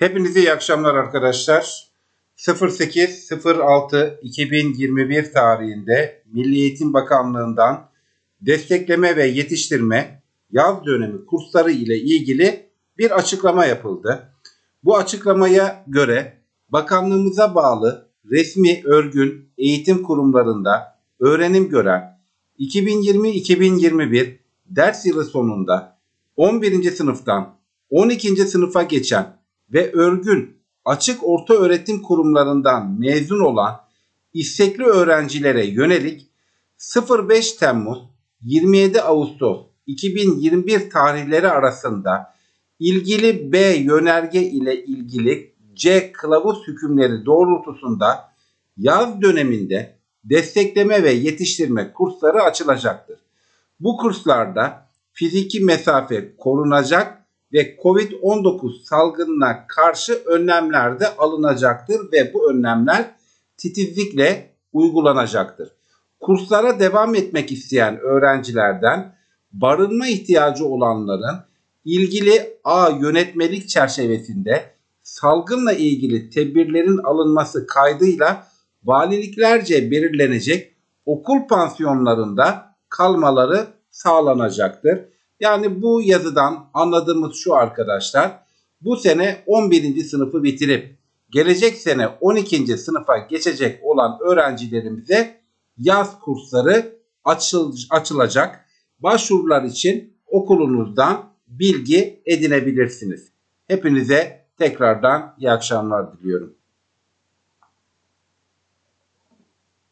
Hepinize iyi akşamlar arkadaşlar. 08.06.2021 tarihinde Milli Eğitim Bakanlığı'ndan destekleme ve yetiştirme yaz dönemi kursları ile ilgili bir açıklama yapıldı. Bu açıklamaya göre bakanlığımıza bağlı resmi örgün eğitim kurumlarında öğrenim gören 2020-2021 ders yılı sonunda 11. sınıftan 12. sınıfa geçen ve örgün açık orta öğretim kurumlarından mezun olan istekli öğrencilere yönelik 05 Temmuz 27 Ağustos 2021 tarihleri arasında ilgili B yönerge ile ilgili C kılavuz hükümleri doğrultusunda yaz döneminde destekleme ve yetiştirme kursları açılacaktır. Bu kurslarda fiziki mesafe korunacak ve COVID-19 salgınına karşı önlemler de alınacaktır ve bu önlemler titizlikle uygulanacaktır. Kurslara devam etmek isteyen öğrencilerden barınma ihtiyacı olanların ilgili A yönetmelik çerçevesinde salgınla ilgili tedbirlerin alınması kaydıyla valiliklerce belirlenecek okul pansiyonlarında kalmaları sağlanacaktır. Yani bu yazıdan anladığımız şu arkadaşlar. Bu sene 11. sınıfı bitirip gelecek sene 12. sınıfa geçecek olan öğrencilerimize yaz kursları açıl, açılacak. Başvurular için okulunuzdan bilgi edinebilirsiniz. Hepinize tekrardan iyi akşamlar diliyorum.